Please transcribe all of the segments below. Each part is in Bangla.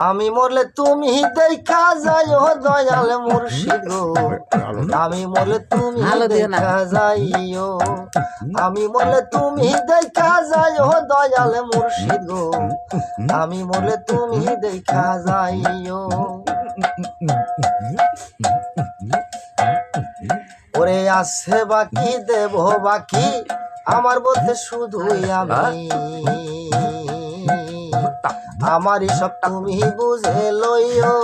আমি মরলে তুমি দেখা যাইও দয়াল মুর্শিদ আমি মরলে তুমি। দেখা যাইও আমি মরলে তুমি দেখা যাইও দয়াল মুর্শিদ আমি মরলে তুমি দেখা যাইও ওরে আছে বাকি দেব বাকি আমার বলতে শুধুই আমি। আমারই সব তুমি বুঝে লইও।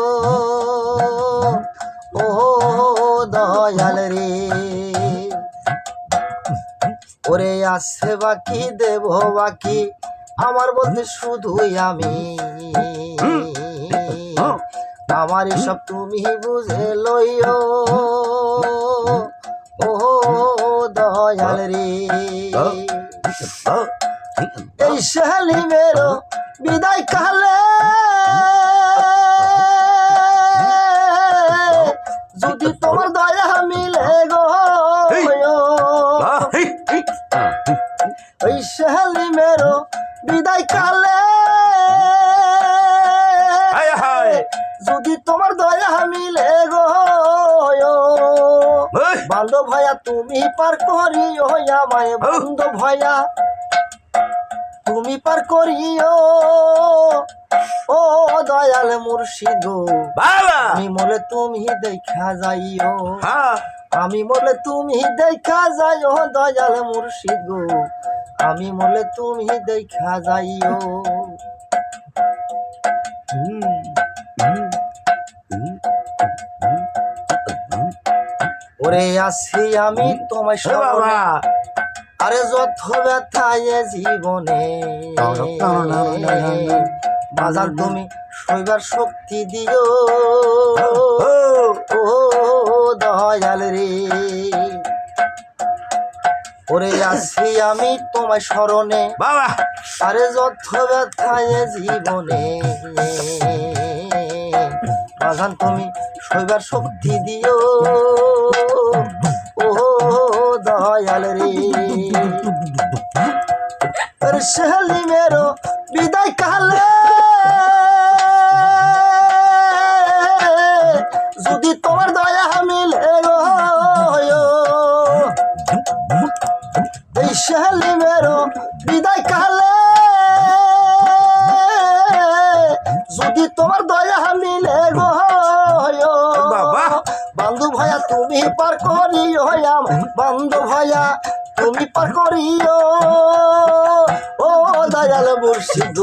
ও দয়াল রে। ওরে আছে বাকি দেব বাকি আমার বলতে শুধুই আমি। আমারই সব তুমি বুঝে লইও। এই শালিমের বিদায় কালে। যদি তোমার দয়া মিলে গো ওই শালিমের বিদায় কালে। যদি তোমার দয়া মিলে গো বান্ধব ভয়া তুমি পার করিও আমায় বান্ধব ভয়া। তুমি পার করিও। ও দয়াল মুর্শিদ আমি মলে তুমি দেখা যাইও। আমি মলে তুমি দেখা যাইও দয়াল মুর্শিদ আমি মলে তুমি দেখা যাইও। ওরে আসি আমি তোমায় স্মরণে। আরে যত ব্যথায় জীবনে। বাজার তুমি শৈবার শক্তি দিও। ও দয়াল রে। ওরে আসি আমি তোমায় স্মরণে। বাবা। আরে যত ব্যথায় জীবনে। বাজান তুমি শৈবার শক্তি দিও। সেলিমেরও বিদায় কালে। যদি তোমার দয়া মিলে গো এই সেলিমেরও বিদায় কালে। যদি তোমার দয়া মিলে গো বাবা। বান্ধু ভয়া তুমি পার করিও বান্ধু ভয়া তুমি পার করিও। দয়াল মুর্শিদ